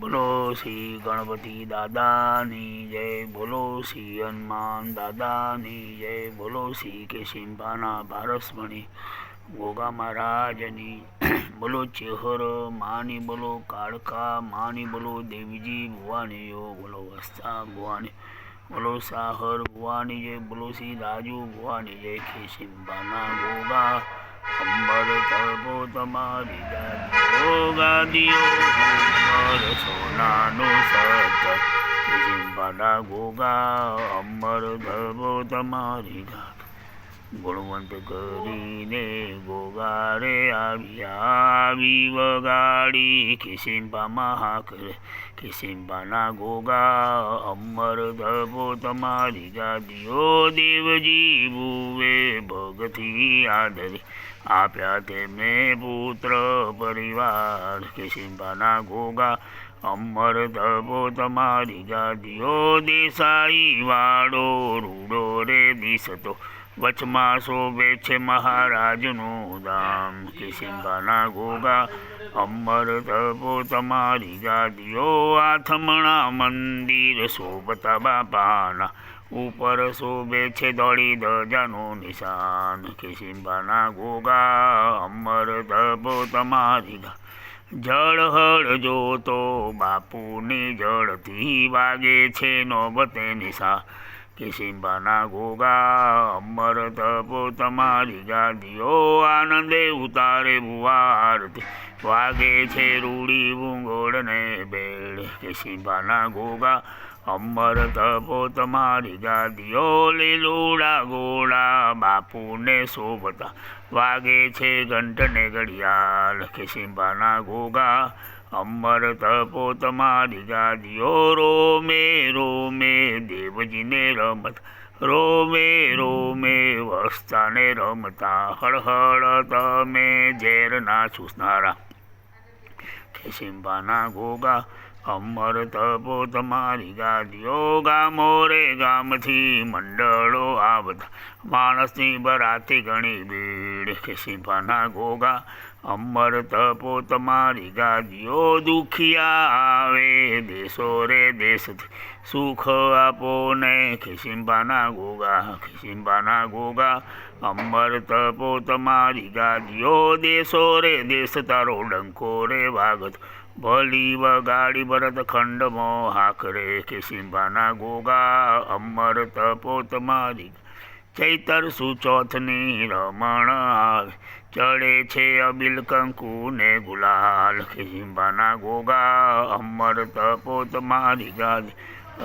બોલો શ્રી ગણપતિ દાદાની જય, બોલો શ્રી હનુમાન દાદાની જય, બોલો શ્રી કેશિંબાના પારસમણી, ગોગા મહારાજની, બોલો ચેહર માની, બોલો કાળકા માની, બોલો દેવીજી ભુવાની બોલો વસ્તા ભુવાની, બોલો સાહર ભુવાની જય બોલો શ્રી રાજુ ભુવાની જય કેશિંબાના ગોગા અંબર તપો તમારી ગાદીઓ ગાદીઓ અમર સોનાનો સત કેશિંબાના ગોગા અમર ધબો તમારી ગાદી ગુણવંત કરીને ગોગારે આવ્યા આવી વગાડી કિસિંબામાં હાકરે કિસિંબાના ગોગા અમર ધબો તમારી ગાદીઓ દેવજી ભુવે ભગથી આદરે આપ્યા તેમને પુત્ર પરિવાર. કિસિંબાના ઘોગા અમર ધબો તમારી ગાદીઓ દેસાઈ વાળો રૂડો રે દિસતો. વચમાં શોભે છે મહારાજનું ધામ કિસિંબાના ઘોગા અમર ધબો તમારી ગાદીઓ આથમણા મંદિર શોભતા બાપાના. ઉપર શોભે છે દોડી ધજાનું નિશાન. કિસિંબાના ઘોગા અમર તપો તમારી ગા જળહળ જોતો બાપુની જળથી વાગે છે નોબતે નિશા. કિસિંબાના ઘોગા અમર તપો તમારી ગાદીઓ, આનંદે ઉતારે ભુવારતી વાગે છે રૂડી ભૂંગોળને બેડ કિશિંબાના ઘોગા અમર તપો તમારી ગાદીઓ, લીલુડા ગોળા બાપુને શોભતા. વાગે છે ઘંટને ઘડિયાળ. કિશિંબાના ગોગા અમર તપો તમારી ગાદીઓ રોમે રોમે, દેવજીને રમત. રોમે રોમે વસ્તાને રમતા. હળહળ તમે ઝેરના ચૂસનારા. સિંભાના ગોગા અમર તપો તમારી ગાદીઓ ગામો રે ગામથી મંડળો આવતા. માણસની બરાતી ઘણી ખેસિંબાના ગોગા અમર તપો તમારી ગાદીઓ દુખિયા આવે. દેશો રે દેશ, સુખ આપો ને. ખિસિંબાના ગોગા ખિસિંબાના ગોગા અમર તપો તમારી ગાદીઓ. દેશો રે દેશ, તારો ડંકો રે વાગત. ભલી વગાડી ભરત ખંડમાં હાકરે ખિસિંબાના ગોગા અમર તપો તમારી ચૈતર સુચોથની રમણ ચડે છે અબિલ કંકુ ને ગુલાલ ખિંબાના ગોગા અમર તપોત મારી ગાદી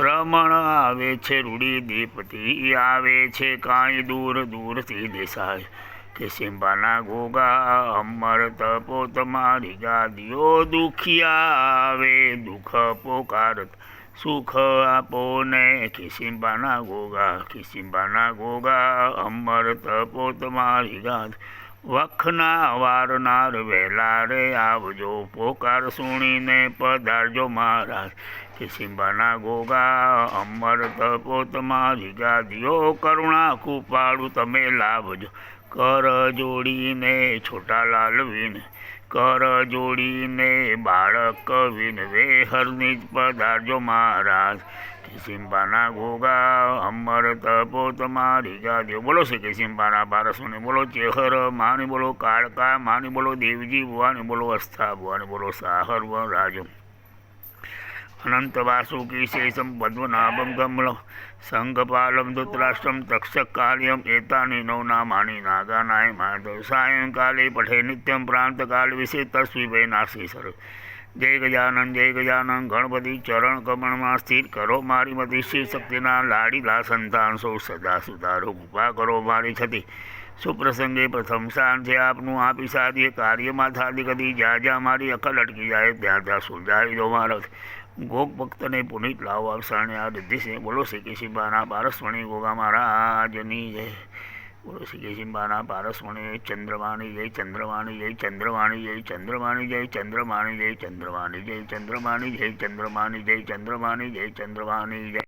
રમણ આવે છે, રૂડી દીપતી આવે છે, કાંઈ દૂર દૂરથી દેસાય કે સિંબાના ગોગા અમર તપોત મારી ગાદીઓ દુખિયા આવે, દુઃખ પોકારત સુખ આપો ને ખિસિંબાના ગોગા ખિસિંબાના ગોગા અમર તપો તમારી ગાદ વખના વારનાર વહેલા રે આવજો, પોકાર સુણીને પધારજો મહારાજ. ખિસિંબાના ગોગા અમર તપો તમારી ગાદીઓ કરુણા કૃપાળું તમે લાવજો. કર જોડીને છોટા લાલવીને કર જોડીને બાળક વિનવે હરની જ પધારજો મહારાજ. કિસિંબાના ઘોગા અમર તપો તમારી ગાદીઓ બોલો શ્રી કિસિંબાના બારસોને બોલો ચેહર, માની બોલો કાળકા, માની બોલો દેવજી, ભુવાની બોલો અસ્થા ભુવાની બોલો સાહર રાજો. પદ્મનાભમ કમલમ સંઘપાલમ ધૃતરાષ્ટ્રમ તક્ષક કાર્યમ એતાની નવનામાની નાગાનાય માધવ સાયંકાલે પઠે નિત્યમ પ્રાંતકાલ વિશે તસ્વીભાઈ નાસી સર જય ગજાનંદ જય ગજાનંદ ગણપતિ ચરણ કમળમાં સ્થિર કરો મારી મતી શ્રી શક્તિના લાડીલા સંતાન સૌ સદા સુધારો કૃપા કરો મારી છતી સુપ્રસંગે પ્રથમ સ્થાન છે આપનું આપી સાધીએ કાર્યમાં થાદી કદી જ્યાં જ્યાં મારી અકલ અટકી જાય ત્યાં ત્યાં સુલઝાવી દો મારો ગોક ભક્તને પુનિત લાવ અવસાણે રિદ્ધિ છે બોલો શ્રી કેશીબાના પારસમણી ગોગા મહારાજની જય બોલો શ્રી કેશીબાના પારસમણી ચંદ્રવાણી જય ચંદ્રવાણી જય ચંદ્રવાણી જય ચંદ્રવાણી જય ચંદ્રવાણી જય ચંદ્રવાણી જય ચંદ્રવાણી જય ચંદ્રવાણી જય ચંદ્રવાણી જય ચંદ્રવાણી જય